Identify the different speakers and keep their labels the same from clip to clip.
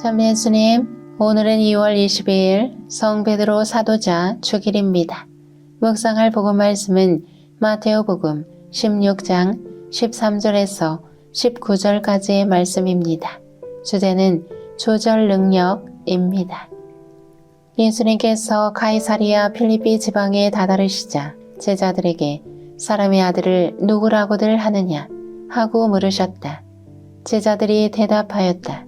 Speaker 1: 참 예수님, 오늘은 2월 22일 성베드로 사도자 주길입니다. 묵상할 복음 말씀은 마테오 복음 16장 13절에서 19절까지의 말씀입니다. 주제는 조절 능력입니다. 예수님께서 카이사리아 필리피 지방에 다다르시자 제자들에게 사람의 아들을 누구라고들 하느냐 하고 물으셨다. 제자들이 대답하였다.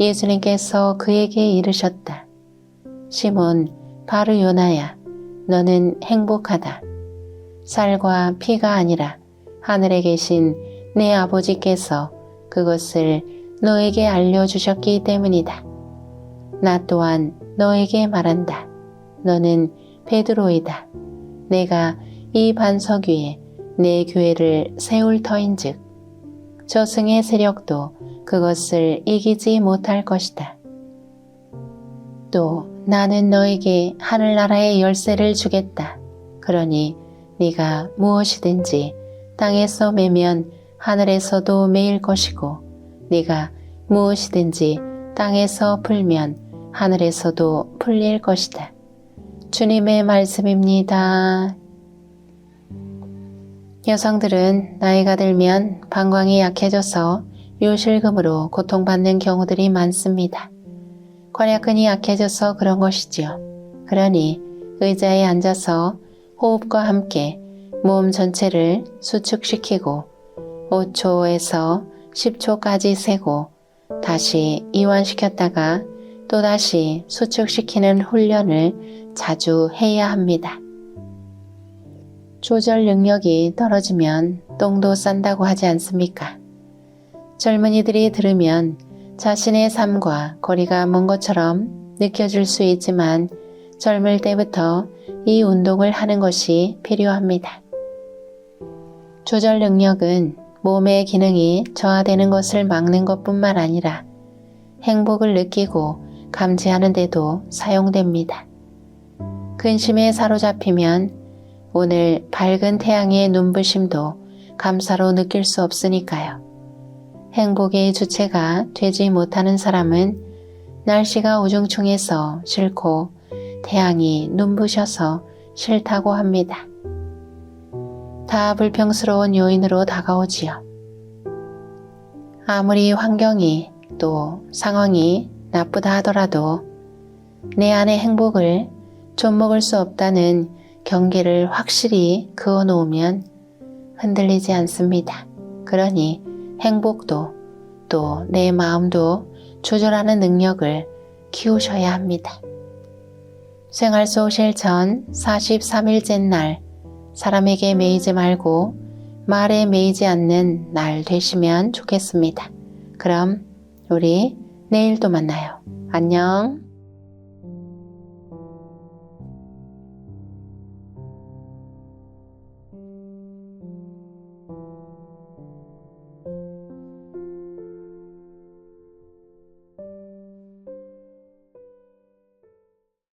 Speaker 1: 예수님께서 그에게 이르셨다. 시몬 바르 요나야 너는 행복하다. 살과 피가 아니라 하늘에 계신 내 아버지께서 그것을 너에게 알려주셨기 때문이다. 나 또한 너에게 말한다. 너는 베드로이다. 내가 이 반석 위에 내 교회를 세울 터인즉 저승의 세력도 그것을 이기지 못할 것이다. 또 나는 너에게 하늘나라의 열쇠를 주겠다. 그러니 네가 무엇이든지 땅에서 매면 하늘에서도 매일 것이고 네가 무엇이든지 땅에서 풀면 하늘에서도 풀릴 것이다. 주님의 말씀입니다. 여성들은 나이가 들면 방광이 약해져서 요실금으로 고통받는 경우들이 많습니다. 괄약근이 약해져서 그런 것이지요. 그러니 의자에 앉아서 호흡과 함께 몸 전체를 수축시키고 5초에서 10초까지 세고 다시 이완시켰다가 또다시 수축시키는 훈련을 자주 해야 합니다. 조절 능력이 떨어지면 똥도 싼다고 하지 않습니까? 젊은이들이 들으면 자신의 삶과 거리가 먼 것처럼 느껴질 수 있지만 젊을 때부터 이 운동을 하는 것이 필요합니다. 조절 능력은 몸의 기능이 저하되는 것을 막는 것뿐만 아니라 행복을 느끼고 감지하는 데도 사용됩니다. 근심에 사로잡히면 오늘 밝은 태양의 눈부심도 감사로 느낄 수 없으니까요. 행복의 주체가 되지 못하는 사람은 날씨가 우중충해서 싫고 태양이 눈부셔서 싫다고 합니다. 다 불평스러운 요인으로 다가오지요. 아무리 환경이 또 상황이 나쁘다 하더라도 내 안의 행복을 좀 먹을 수 없다는 경계를 확실히 그어 놓으면 흔들리지 않습니다. 그러니 행복도 또 내 마음도 조절하는 능력을 키우셔야 합니다. 생활 속 실천 43일째 날 사람에게 매이지 말고 말에 매이지 않는 날 되시면 좋겠습니다. 그럼 우리 내일 또 만나요. 안녕.